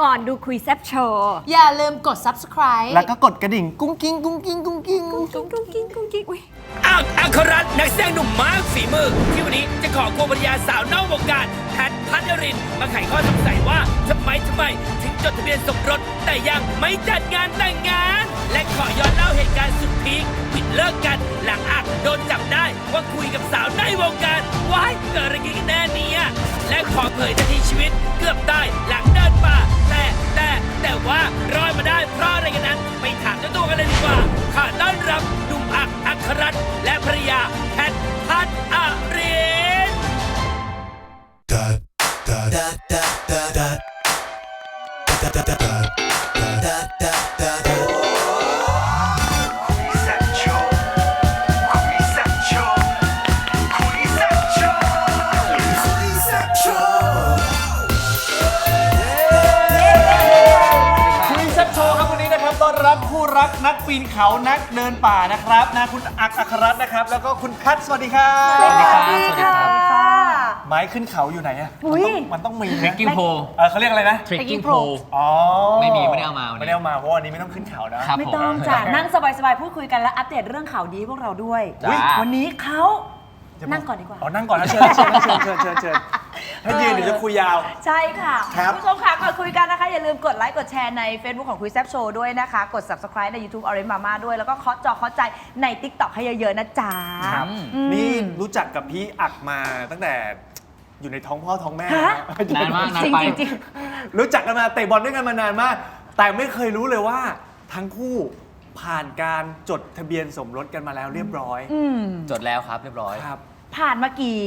ก่อนดูคุยแซบโชว์อย่าลืมกด subscribe แล้วก็กดกระดิ่งกุ้งกิ้งกุ้งกิ้งกุ้งกิ้งกุ้งกิ้งกุ้งกิ้งกุ้งกิ้งอุ้ยอักอัครรัตน์นักแสดงหนุ่มมากฝีมือ ที่วันนี้จะขอควงภรรยาสาวนอกวงการแพทพัชริน มาไขข้อสงสัยว่าทำไมทำไม ถึงจดทะเบียนสมรส แต่ยังไม่จัดงานแต่งงาน และขอย้อนเล่าเหตุการณ์สุดพีคปิดเลิกกัน หลังอักโดนจับได้ว่าคุยกับสาวในวงการว้ายเกิดอะไรขึ้นกันแน่เนี่ยและขอเผยนาทีชีวิตเกือบตายหลังเดินป่า แต่ว่ารอดมาได้เพราะอะไรกันนั้น ไปถามเจ้าตัวกันเลยดีกว่าขอต้อนรับหนุ่มอักอัครรัตน์และภรรยาแพทพัฒน์อริน da da da da da da da da da da da da da รับคู่รักนักปีนเขานักเดินป่านะครับนะคุณอักอัครรัตน์นะครับ แล้วก็คุณแพทสวัสดีครับสวัสดีครับสวัสดีครับ ไม้ขึ้นเขาอยู่ไหนอะอุ๊มันย ต้องมันต้องมีเทรนะคกิ้งโพเออเขาเรียกอะไรนะเทรคกิ้งโพอ๋อไม่มีไม่ได้เอามาวันนี้ไม่ได้เอามาเพราะวันนี้ไม่ต้องขึ้นเขานะ ครับ ไม่ผมต้องจ้ะนั่งสบายๆ พูดคุยกันและอัปเดตเรื่องข่าวดีให้พวกเราด้วย จ้าอุ๊ยวันนี้เขานั่งก่อนดีกว่า อ๋อ นั่งก่อนนะเชิญเชิญเชิญเชิญเชิญเชิญ ถ้ายืนเดี๋ยวจะคุยยาว ใช่ค่ะครับ ณผู้ชมค่ะก่อนคุยกันนะคะ อย่าลืมกดไลค์กดแชร์ใน Facebook ของคุยแซบโชว์ด้วยนะคะ กด Subscribe ใน YouTube Orange Mama ด้วย แล้วก็เคาะจอเคาะใจใน TikTok ให้เยอะๆนะจ๊ะ ครับอืมนี่รู้จักกับพี่อักมาตั้งแต่อยู่ในท้องพ่อท้องแม่ฮะ นานมากนานจริงไป จริงรู้จักกันมาเตะบอลด้วยกันมานานมาก แต่ไม่เคยรู้เลยว่า ทั้งคู่ผ่านการจดทะเบียนสมรสกันมาแล้วเรียบร้อยอืมจดแล้วครับเรียบร้อย ครับ ผ่านมากี่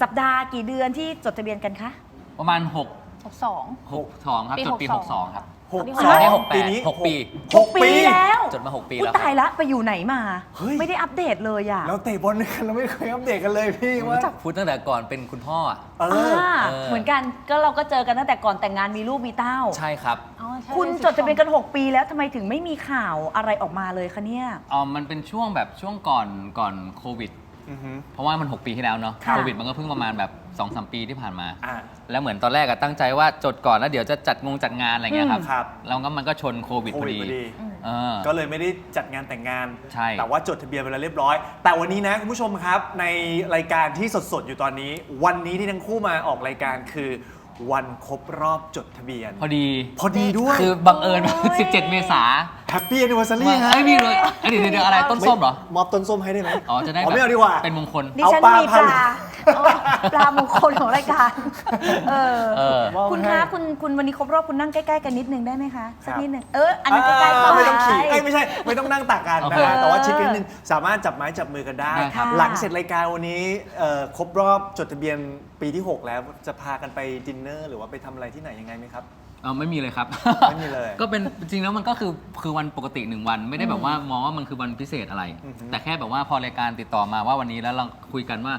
สัปดาห์กี่เดือนที่จดทะเบียนกันคะ ประมาณ6 62 6 2 ครับ ปีจดปี 62 62 ครับหกตสอนองนี้หกแปดปีนี้หกปี หกปีแล้วจดมา 6 ปีอุ๊ยแล้วคตายรับละไปอยู่ไหนมา เฮ้ย ไม่ได้อัปเดตเลยอะเราเตะบอลด้วยกันเราไม่เคยอัปเดตกันเลยพี่ว่ารู้จักพุทธตั้งแต่ก่อนเป็นคุณพ่ออะ เอออ่าเออ เหมือนกันก็เราก็เจอกันตั้งแต่ก่อนแต่งงานมีลูกมีเต้า ใช่ครับอ๋อใช่คุณจดทะเบียนกัน 6 ปีแล้วทำไมถึงไม่มีข่าวอะไรออกมาเลยคะเนี่ยอ๋อมันเป็นช่วงแบบช่วงก่อนก่อนโควิด อือฮึ เพราะว่ามัน 6 ปีที่แล้วเนาะค่ะ โควิดมันก็เพิ่งประมาณแบบ2อสปีที่ผ่านมา อ่า แล้วเหมือนตอนแรกอะตั้งใจว่าจดก่อนแล้วเดี๋ยวจะจัดงงจัดงานอะไรเงี้ยครับ ครับ แล้วก็มันก็ชนโควิดโคพอวิดดีพอดี เออ ก็เลยไม่ได้จัดงานแต่งงาน ใช่ แต่ว่าจดทะเบียนไปแล้วเรียบร้อย แต่วันนี้นะคุณผู้ชมครับ ในรายการที่สดๆ อยู่ตอนนี้ วันนี้ที่ทั้งคู่มาออกรายการคือ วันครบรอบจดทะเบียน พอดี พอดีด้วยคือบังเอิญโอ้ย 17 เมษาแฮปปี้แอนนิวอร์ซารีฮะเอ้ยมีเลยเอ้ยเดี๋ยวเดี๋ยวเดี๋ยวอะไรต้นส้มเหรอ มอบต้นส้มให้ได้ไหมอ๋อ จะได้อ๋อแบบไม่เอาดีกว่า เป็นมงคล ดิฉันเอาปลามีพัปน ลาอ๋อปลามงคลของรายการ เออ เออคุณให้คะคุณคุณวันนี้ครบรอบคุณนั่งใกล้ๆกันนิดนึงได้ไหมคะสักครับนิดนึงเอออันนั้นใกล้ๆอ่าไปไม่ต้องขี่เอ้ยไม่ใช่ ไม่ต้องนั่งตักกันโอนะเคฮะแต่ว่าชิคนิดนึงสามารถจับไม้จับมือกันได้ ได้ครับ หลังเสร็จรายการวันนี้เอ่อครบรอบจดทะเบียน ปีที่ 6 แล้วจะพากันไปดินเนอร์หรือว่าไปทำอะไรที่ไหนยังไงไหมครับ เออไม่มีเลยครับ ไม่มีเลย ก็เป็นจริงแล้วมันก็คือคือวันปกติหนึ่งวัน ไม่ได้แบบว่ามองว่ามันคือวันพิเศษอะไร อือฮึ แต่แค่แบบว่าพอรายการติดต่อมาว่าวันนี้แล้วเราคุยกันว่า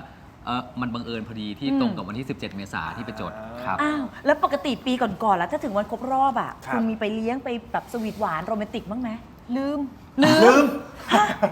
เออมันบังเอิญพอดีที่ตรงกับวันที่ 17 เมษาที่ไปจดครับ อ้าว แล้วปกติปีก่อนๆแล้วถ้าถึงวันครบรอบอะครับคุณมีไปเลี้ยงไปแบบสวีทหวานโรแมนติกบ้างไหมลืม ลืม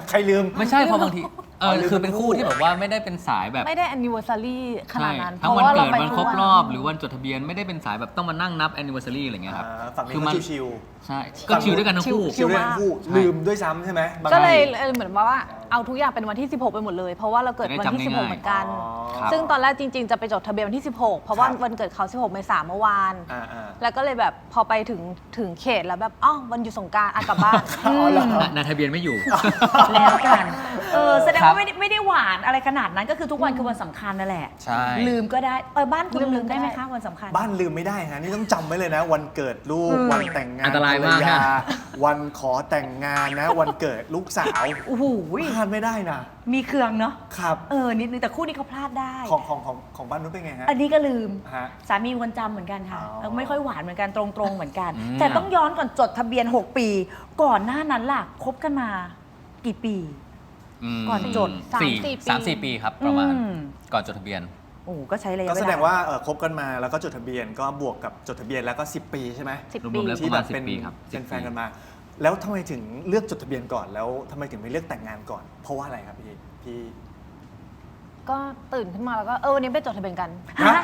ใครลืม ไม่ใช่เพอบางที เออ๋ออลืมคือเป็นเป็นคู่คู่ที่แบบว่าไม่ได้เป็นสายแบบไม่ได้ anniversary ขนาดนั้นทั้งวันเกิดไปวันทุครบวันรอบ หรือวันจดทะเบียนไม่ได้เป็นสายแบบต้องมานั่งนับ anniversary อะไรเงี้ยครับ อ่าฝั่งนี้คือก็มันชิว ใช่ก็ชิลด้วยกันทั้งคู่ๆชิวด้วยทั้งคู่ใช่ ลืมด้วยซ้ำใช่ไหมบางก็เลยที เออเหมือนว่าเอาทุกอย่างเป็นวันที่ 16 ไปหมดเลย เพราะว่าเราเกิดวันที่ จะได้จำง่ายๆ16เหมือนกันอ๋อครับ ซึ่งตอนแรกจริง ๆ จะไปจดทะเบียนวันที่ 16 เพราะว่าครับ วันเกิดเขา 16 เมษายนเมื่อวาน อ่าอ่า แล้วก็เลยแบบพอไปถึงถึงเขตแล้วแบบอ้าววันหยุดสงกรารอะกลับบ้านอ๋อเหรอนายทะเบียนไม่อยู่ แล้วกัน เออแสดงครับ ว่าไม่ได้ไม่ได้หวานอะไรขนาดนั้นก็คือทุกวันคือวันสำคัญนั่นแหละ ใช่ ลืมก็ได้ เออบ้านคุณลืมลืมได้ไหมได้คะวันสำคัญ บ้านลืมไม่ได้ฮะนี่ต้องจำไว้เลยนะ วันเกิดลูก วันแต่งงานอันตรายมากภรฮะ วันขอแต่งงานนะ วันเกิดลูกสาวโอ้โหพลาดไม่ได้นะ มีเครื่องเนาะครับ เออนิดนึงแต่คู่นี้เขาพลาดได้ ของของของของบ้านนู้นเป็นไงฮะ อันนี้ก็ลืม ฮะสามีคนจำเหมือนกันค่ะอ๋อ เออไม่ค่อยหวานเหมือนกันตรงๆเหมือนกัน อืม แต่ต้องย้อนก่อนจดทะเบียน 6 ปี ก่อนหน้านั้นล่ะคบกันมากี่ปี มก่อนจดสี่สามสี่ปี สามสี่ปีครับประมาณ อืม ก่อนจดทะเบียน โอ้ก็ใช้ระยะก็เวลาแสดงว่าเอ่อคบกันมาแล้วก็จดทะเบียนก็บวกกับจดทะเบียนแล้วก็ 10 ปีใช่ไหม10รวปีมๆแล้ว ที่ประแบมาณบ10เป็นปีครับเป็น10 แฟนกันมา แล้วทำไมถึงเลือกจดทะเบียนก่อนแล้วทำไมถึงไม่เลือกแต่งงานก่อน เพราะว่าอะไรครับพี่พี่ ก็ตื่นขึ้นมาแล้วก็เออวันนี้ไปจดทะเบียนกันฮะ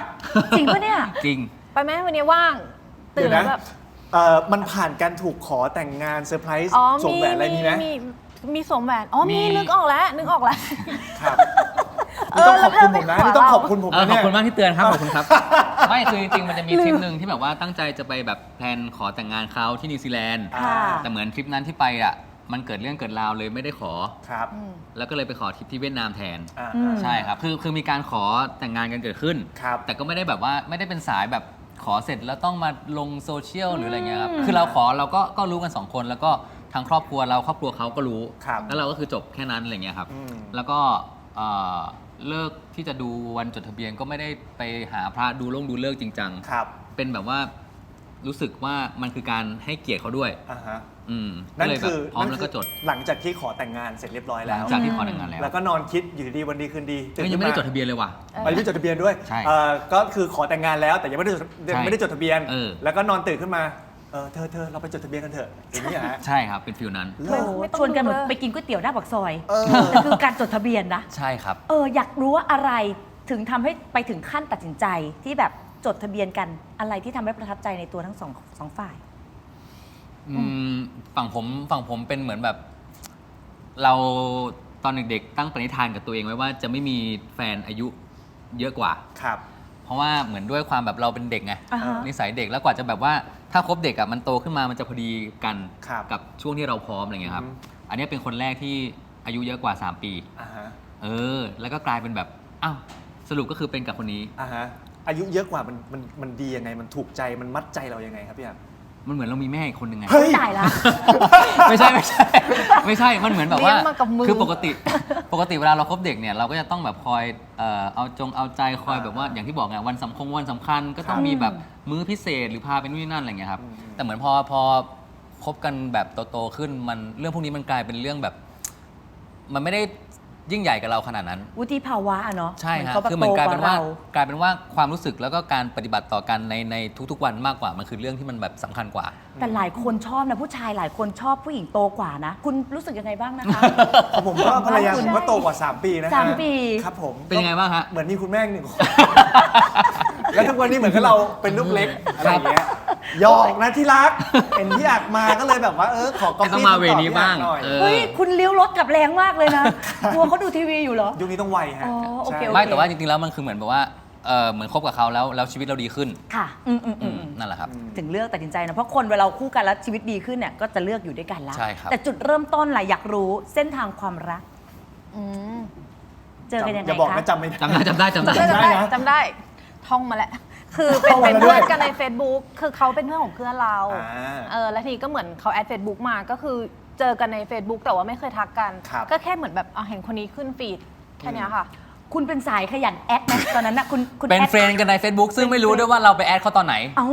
จริงปะเนี่ย จริง ไปไหมวันนี้ว่างเตื่นเดี๋ยวแล้วนะแบบเอ่อมันผ่านการถูกขอแต่งงานเซอร์ไพรส์อ๋อสวมแหวนอะไรมีไหมมีมีสวมแหวนอ๋อมีมี นึกออกแล้วนึกออกแล้ว ครับเอ นี่อต้องขอบคุณผมนะแล้วเธอไปขอนี่ต้องเราขอบคุณผมเออนะขอบเนี่ย คุณมากที่เตือนครับขอบคุณครับ ไม่คือจริงๆมันจะมีทริปหนึ่งที่แบบว่าตั้งใจจะไปแบบแพลนขอแต่งงานเขาที่นิวซีแลนด์อ่าแต่เหมือนทริปนั้นที่ไปอะมันเกิดเรื่องเกิดราวเลยไม่ได้ขอ ครับแล้วก็เลยไปขอทริปที่เวียดนามแทน อ่าอืม ใช่ครับ คือคือมีการขอแต่งงานกันเกิดขึ้น ครับ แต่ก็ไม่ได้แบบว่าไม่ได้เป็นสายแบบขอเสร็จแล้วต้องมาลงโซเชียลหรืออะไรเงี้ยครับ คือเราขอเราก็ก็รู้กันสองคน แล้วก็ทางครอบครัวเราครอบครัวเขาก็รู้ ครับแล้วเราก็คือจบแค่นั้นอะไรเงี้ยครับ อืม แล้วก็เอ่อ เลิกที่จะดูวันจดทะเบียนก็ไม่ได้ไปหาพระดูลงดูเลิกจริงจังครับ เป็นแบบว่ารู้สึกว่ามันคือการให้เกียรติเขาด้วยอ่าฮะ อืมก็นั่นเลยแบคืบอพร้อมนั่นแล้วก็จด หลังจากที่ขอแต่งงานเสร็จเรียบร้อยหลัแล้งว จากที่ขอแต่งงานแล้วแล้วก็นอนคิดอยู่ดีๆวันดีคืนดีตื่นเฮ้ยยังขึ้นไม่ได้จดทะเบียนเลยว่ะไม่ได้จดทะเบียนด้วยใช่เอ่อก็คือขอแต่งงานแล้วแต่ยังไม่ได้จดใช่ไม่ได้จดทะเบียน เออ แล้วก็นอนตื่นขึ้นมาเออเธอเธอเราไปจดทะเบียนกันเถอะอย่างนี้เหรอฮะใช่ครับเป็นฟิลนั้นเลิโอ้กโหไม่ต้องชวนกันเหมือนดูเลยไปกินก๋วยเตี๋ยวหน้าปากซอยเออ แต่คือการจดทะเบียนนะ ใช่ครับ เอออยากรู้ว่าอะไรถึงทำให้ไปถึงขั้นตัดสินใจที่แบบจดทะเบียนกันอะไรที่ทำให้ประทับใจในตัวทั้งสองสองฝ่าย อืมฝั่งผมฝั่งผมเป็นเหมือนแบบ เราตอนเด็กๆตั้งปณิธานกับตัวเองไว้ว่าจะไม่มีแฟนอายุเยอะกว่า ครับ เพราะว่าเหมือนด้วยความแบบเราเป็นเด็กไงอ่าฮะ นิสัยเด็กแล้วกว่าจะแบบว่าถ้าคบเด็กอะมันโตขึ้นมามันจะพอดีกันครับกับช่วงที่เราพร้อมอะไรเงี้ยครับ อืมอันนี้เป็นคนแรกที่อายุเยอะกว่า 3 ปี อ่าฮะเออ แล้วก็กลายเป็นแบบอ้าวสรุปก็คือเป็นกับคนนี้ อ่าฮะอายุเยอะกว่ามันมันมันดียังไงมันถูกใจมันมัดใจเรายังไงครับพี่อะ มันเหมือนเรามีแม่อีกคนหนึ่งไง เฮ้ย ตายละ ไม่ใช่ไม่ใช่ ไม่ใช่ มันเหมือนแบบว่า เลี้ยงมากับมือ คือปกติ ปกติเวลาเราคบเด็กเนี่ย เราก็จะต้องแบบคอยเอ่อเอาจงเอาใจคอยอ่าแบบว่า อย่างที่บอกไงวันสำคัญวันสำคัญ ก็ต้องครับมีแบบมื้อพิเศษหรือพาไปนู่นนี่นั่นอะไรเงี้ยครับอืมแต่เหมือนพอพอคบกันแบบโตๆขึ้น มันเรื่องพวกนี้มันกลายเป็นเรื่องแบบ มันไม่ได้ ยิ่งใหญ่กับเราขนาดนั้น วุฒิภาวะอะเนาะใช่เหมือนฮะเขาแบบคือเหมือนกลายเป็นว่าโตรกลายเป็นว่าความรู้สึกแล้วก็การปฏิบัติต่อกันในในทุกๆวันมากกว่ามันคือเรื่องที่มันแบบสำคัญกว่า แต่หลายคนชอบนะผู้ชายหลายคนชอบผู้หญิงโตกว่านะ คุณรู้สึกยังไงบ้างนะคะผมก็ภรรยาผมก็โตกว่า 3 ปีนะฮะสามปีครับผมเป็นยังไงบ้างฮะเหมือนมีคุณแม่หนึ่งคนแล้วทุกวันนี้เหมือนกับเราเป็นลูกเล็กอะไรอย่างเงี้ย หยอกนะที่รัก เห็นที่อยากมาก็เลยแบบว่า เออ ขอกาแฟต้องมาเวนี้บ้างหน่อยเออ เฮ้ย คุณเลี้ยวรถกลับแรงมากเลยนะ กลัวเขาดูทีวีอยู่เหรอ ยุคนี้ต้องไวฮะอ๋อโอเค ใช่โอไม่แต่ว่าจริงๆแล้วมันคือเหมือนแบบว่าเออเหมือนคบกับเขาแล้วแล้วชีวิตเราดีขึ้นค่ะ อืมอืมอือืมมอืมนั่นแหละครับ ถึงเลือกตัดสินใจนะ เพราะคนเวลาเราคู่กันแล้วชีวิตดีขึ้นเนี่ยก็จะเลือกอยู่ด้วยกันแล้วใช่ครับ แต่จุดเริ่มต้นล่ะอยากรู้เส้นทางความรัก อืมเจอกันยังไงอย่าบอกคะนะจำไม่ได้จำได้ จำได้จำได้จำได้จำได้นะ จำได้ ท่องมาแล้ว คือเป็นท่องมาเป็นแล้วด้วยเพื่อนกันใน Facebook คือเขาเป็นเพื่อนของเพื่อนเราอ่าเออแล้วทีนี้ก็เหมือนเขาแอด Facebook มาก็คือเจอกันใน Facebook แต่ว่าไม่เคยทักกัน ครับ ก็แค่เหมือนแบบอะเห็นคนนี้ขึ้นฟีดแค่เนี้ยค่ะ คุณเป็นสายขยันแอดไหมตอนนั้นนะคุณคุณเป็นแอดเฟรนด์กันใน Facebook ซึ่งไม่รู้ด้วยว่าเราไปแอดเขาตอนไหนเอ้า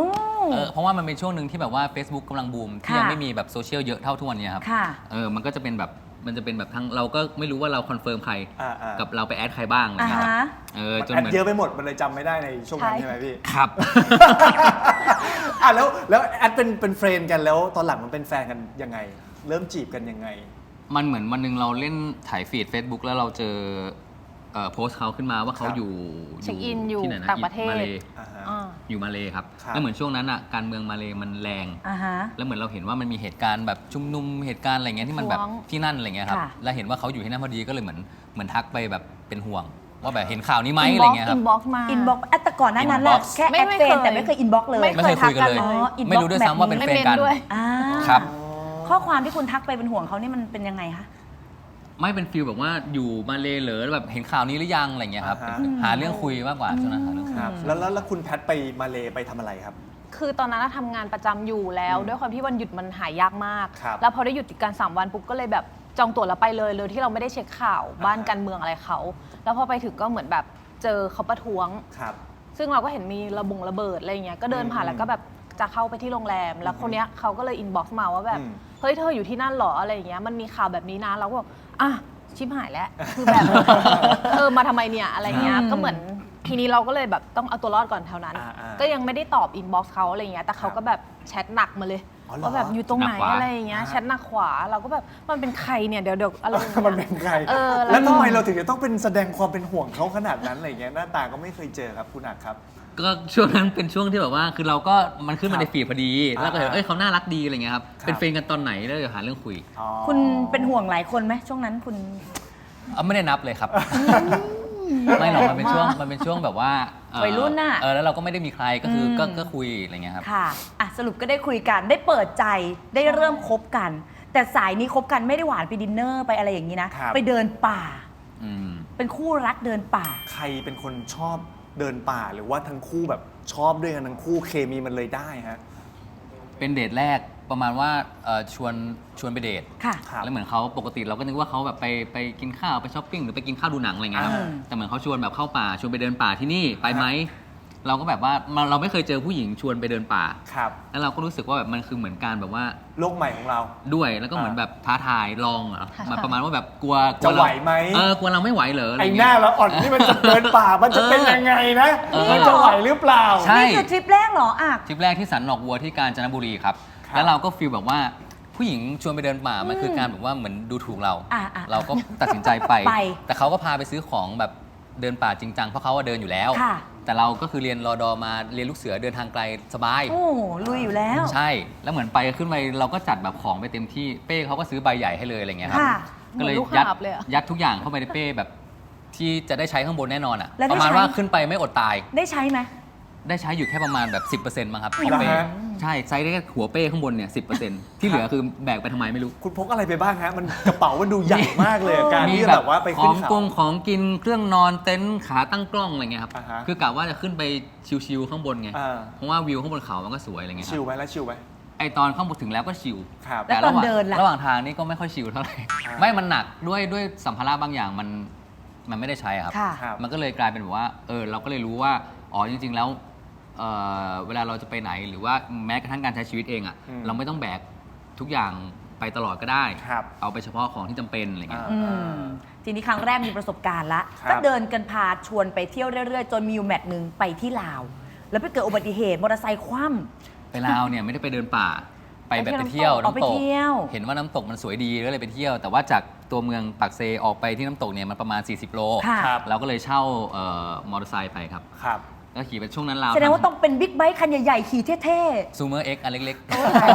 เออเพราะว่ามันเป็นช่วงหนึ่งที่แบบว่า Facebook กำลังบูมที่ค่ะยังไม่มีแบบโซเชียลเยอะเท่าทุกวันเนี้ครับค่ะ เออมันก็จะเป็นแบบ มันจะเป็นแบบทั้งเราก็ไม่รู้ว่าเราคอนเฟิร์มใคร อ่าๆกับเราไปแอดใครบ้างอะไรอ่าเงี้ยครับฮะ เออจนแอเหดมือนเยอะไปหมดมันเลยจำไม่ได้ในช่วงนั้นใช่ ใช่ไหมพี่ ครับ อะแล้วแล้วแอดเป็นเป็นเฟรนด์กันแล้วตอนหลังมันเป็นแฟนกันยังไง เริ่มจีบกันยังไง มันเหมือนวันหนึ่งเราเล่นถ่ายฟีด Facebook แล้วเราเจอเอ่อ โพสต์เขาขึ้นมาว่าเขาครับ อยู่เช็คอินอยู่ที่ไหนนะต่างประเทศ มาเลอ่าฮะ อ่าอยู่มาเลครับ ครับ แล้วเหมือนช่วงนั้นอะการเมืองมาเลมันแรง อ่าฮะ แล้วเหมือนเราเห็นว่ามันมีเหตุการณ์แบบชุมนุมเหตุการณ์อะไรเงี้ยที่มันแบบท้วงที่นั่นอะไรเงี้ยครับ ค่ะ แล้วเห็นว่าเขาอยู่ที่นั่นพอดีก็เลยเหมือนเหมือนทักไปแบบเป็นห่วง ว่าแบบเห็นข่าวนี้ไหมอินอะไรบ็อกเงี้ยคอิรับนบ็อกมา อินบ็อกแต่ก่อนหน้านั้นแหละ Inbox แค่ไม่แอดไม่เฟรนเคย แต่ไม่เคยอินบ็อกเลยไม่ไม่เคยคุยกันเลย อ๋อ inbox ไม่รู้ด้วยซ้ำว่าเป็น ไม่เฟรนเมนด์กันด้วย อ่าครับ ข้อความที่คุณทักไปเป็นห่วงเขานี่มันเป็นยังไงคะ ไม่เป็นฟิลแบบว่าอยู่มาเลเหรอแบบเห็นข่าวนี้หรือยังอะไรเงี้ยครับอ่าฮะหาเรื่องคุยมากกว่าช่วงนั้นหาเรื่องคุย ครับแล้วแล้วแล้วคุณแพทไปมาเลไปทำอะไรครับ คือตอนนั้นน่ะทำงานประจำอยู่แล้ว อืมด้วยความที่วันหยุดมันหายากมาก ครับแล้วพอได้หยุดติดกัน3วันปุ๊บก็เลยแบบจองตั๋วแล้วไปเลยเลยที่เราไม่ได้เช็คข่าวบ้านอ่าฮะ การเมืองอะไรเขา แล้วพอไปถึงก็เหมือนแบบเจอเขาประท้วง ครับ ซึ่งเราก็เห็นมีระบงระเบิดอะไรเงี้ยก็เดินผ่านอืมแล้วก็แบบจะเข้าไปที่โรงแรม แล้วคนเนี้ยเขาก็เลยอินบ็อกซ์มาว่าแบบอืม เฮ้ยเธออยู่ที่นั่นเหรออะไรอย่างเงี้ยมันมีข่าวแบบนี้นะเราก็บอก อะชิบหายแล้วคือแบบ เออมาทำไมเนี่ยอะไรเงี้ยอืมก็เหมือนทีนี้เราก็เลยแบบต้องเอาตัวรอดก่อนแถวนั้น อ่าๆก็ยังไม่ได้ตอบอินบ็อกซ์เขาอะไรเงี้ยแต่เขาก็แบบแชทหนักมาเลย อ๋อเหรอ ว่าแบบอยู่ตรงไหนหน้าขวา อะไรอย่างเงี้ยแชทหน้าขวาเราก็แบบมันเป็นใครเนี่ยเดี๋ยวเดี๋ยวอะไรอย่างงี้ย มันเป็นใครเออแล้วแล้วก็ทำไมเราถึงจะต้องเป็นแสดงความเป็นห่วงเขาขนาดนั้นอะไรเงี้ยหน้าตาก็ไม่เคยเจอครับคุณอักครับ ก็ช่วงนั้นเป็นช่วงที่แบบว่าคือเราก็มันขึ้นครัมาบในฟีดพอดีแล้วก็เห็นอ่าเอ้ยเขาน่ารักดีอะไรเงี้ยครับครับ เป็นเฟรนด์กันตอนไหนแล้วเดี๋ยวหาเรื่องคุยอ๋อคุณเป็นห่วงหลายคนไหมช่วงนั้นคุณ เออไม่ได้นับเลยครับ ไม่หรอกมันเป็นช่วงมันเป็นช่วงแบบว่าเอ่อวัยรุ่นน่ะเออแล้วเราก็ไม่ได้มีใครก็คืออม ก็ก็คุยอะไรเงี้ยครับค่ะอะสรุปก็ได้คุยกันได้เปิดใจได้เริ่มคบกัน แต่สายนี้คบกันไม่ได้หวานไปดินเนอร์ไปอะไรอย่างนี้นะ ครับ ไปเดินป่า อืม เป็นคู่รักเดินป่า ใครเป็นคนชอบเดินป่าหรือว่าทั้งคู่แบบชอบด้วยกันทั้งคู่เคมีมันเลยได้ฮะ เป็นเดทแรก ประมาณว่าเอ่อชวนชวนไปเดทค่ะ ครับแล้วเหมือนเขาปกติเราก็นึกว่าเขาแบบไปไปกินข้าวไปช้อปปิ้งหรือไปกินข้าวดูหนังอะไรเงี้ยครับอ่า แต่เหมือนเขาชวนแบบเข้าป่าชวนไปเดินป่าที่นี่ไปไหมเราก็แบบว่ามันเราไม่เคยเจอผู้หญิงชวนไปเดินป่า ครับ แล้วเราก็รู้สึกว่าแบบมันคือเหมือนการแบบว่า โลกใหม่ของเรา ด้วยแล้วก็เหมือนอ่าแบบท้าทายลองเหรอมันประมาณว่าแบบกลัวกลัจะวไหวเราไหม เออกลัวเราไม่ไหวเหรออะไรไอ้หเงี้น้ายแล้วอ่อนนี่มันจะเดินป่ามันจะเป็นยังไงนะเออมันจะไหวหรือเปล่า ใช่ นี่คือทริปแรกเหรออะ ทริปแรกที่สันหนอกวัวที่กาญจนบุรีครับครับ แล้วเราก็ฟีลแบบว่าผู้หญิงชวนไปเดินป่ามันคือการแบบว่าเหมือนดูถูกเรา อะอะเราก็ตัดสินใจไป ไปแต่เขาก็พาไปซื้อของแบบเดินป่าจริงจังเพราะเขาว่าเดินอยู่แล้ว ค่ะ แต่เราก็คือเรียนรอดอมาเรียนลูกเสือเดินทางไกลสบาย โอ้ลุยอยู่แล้ว ใช่ แล้วเหมือนไปขึ้นไปเราก็จัดแบบของไปเต็มที่ เป้เขาก็ซื้อใบใหญ่ให้เลยอะไรเงี้ยครับ ค่ะ ก็เลยเหมือนลูกยัดหาบเลยอะ ยัดทุกอย่างเข้าไปในเป้แบบ ที่จะได้ใช้ข้างบนแน่นอนอะ แล้วได้ประมาณใช้ ว่าขึ้นไปไม่อดตาย ได้ใช้ไหม ได้ใช้อยู่แค่ประมาณแบบ 10%มั้งครับของเหรอเป้ฮะ ใช่ใช้ได้แค่หัวเป้ข้างบนเนี่ยสิที่เหลือคือแบกไปทำไมไม่รู้ คุณพกอะไรไปบ้างฮะ มันกระเป๋ามันดูใหญ่มากเลยอะการที่จะแบบว่าไปขขึ้อนงเขา กงของกินเครื่องนอนเต็นท์ขาตั้งกล้องอะไรเงี้ยครับ อ่าฮะคือกะว่าจะขึ้นไปชิวๆข้างบนไง อ่า เพราะว่าวิวข้างบนเขามันก็สวยอะไรเงี้ยคชิรัลบไหมแล้วชิลไหมไอตอนข้างบนถึงแล้วก็ชิวครับ แล้วตอนระหว่างเดินล่ะ ระหว่างทางนี่ก็ไม่ค่อยชิลเท่าไหร่ อ่า ไม่มันหนักด้วยด้วยสัมภาระบางอย่างมันมันไม่ได้ใช้อะครับ ค่ะ ครับ มันก็เลยกลายเป็นแบบว่า เออ เราก็เลยรู้ว่า อ๋อ จริง ๆ แล้ว เอ่อเวลาเราจะไปไหนหรือว่าแม้กระทั่งการใช้ชีวิตเองอะอืม เราไม่ต้องแบกทุกอย่างไปตลอดก็ได้ ครับ เอาไปเฉพาะของที่จำเป็นอะไรเงี้ยอ่าอืมทีนี้ครั้งแรกมีประสบการณ์ละครับ ก็เดินกันพาชวนไปเที่ยวเรื่อยๆ จนมีอยู่แมตช์หนึ่งไปที่ลาว แล้วไปเกิดอุบัติเหตุมอเตอร์ไซค์คว่ไปลาวเนี่ยไม่ได้ไปเดินป่า ไปแบบไปไปเที่เที่ยยววน้ำตกน้ำตอ๋อไปกเที่ยว เห็นว่าน้ำตกมันสวยดีก็เลยไปเที่ยว แต่ว่าจากตัวเมืองปากเซออกไปที่น้ำตกเนี่ยมันประมาณ 40 โล ค่ะ ครับ เราก็เลยเช่าเอ่อมอเตอร์ไซค์ไปครับ ครับ ก็ขี่ไปช่วงนั้นลาวำแสดงว่าต้องเป็นบิ๊กไบค์คันใหญ่ๆ ขี่เท่ซูเมอร์เอ็กอันเล็ก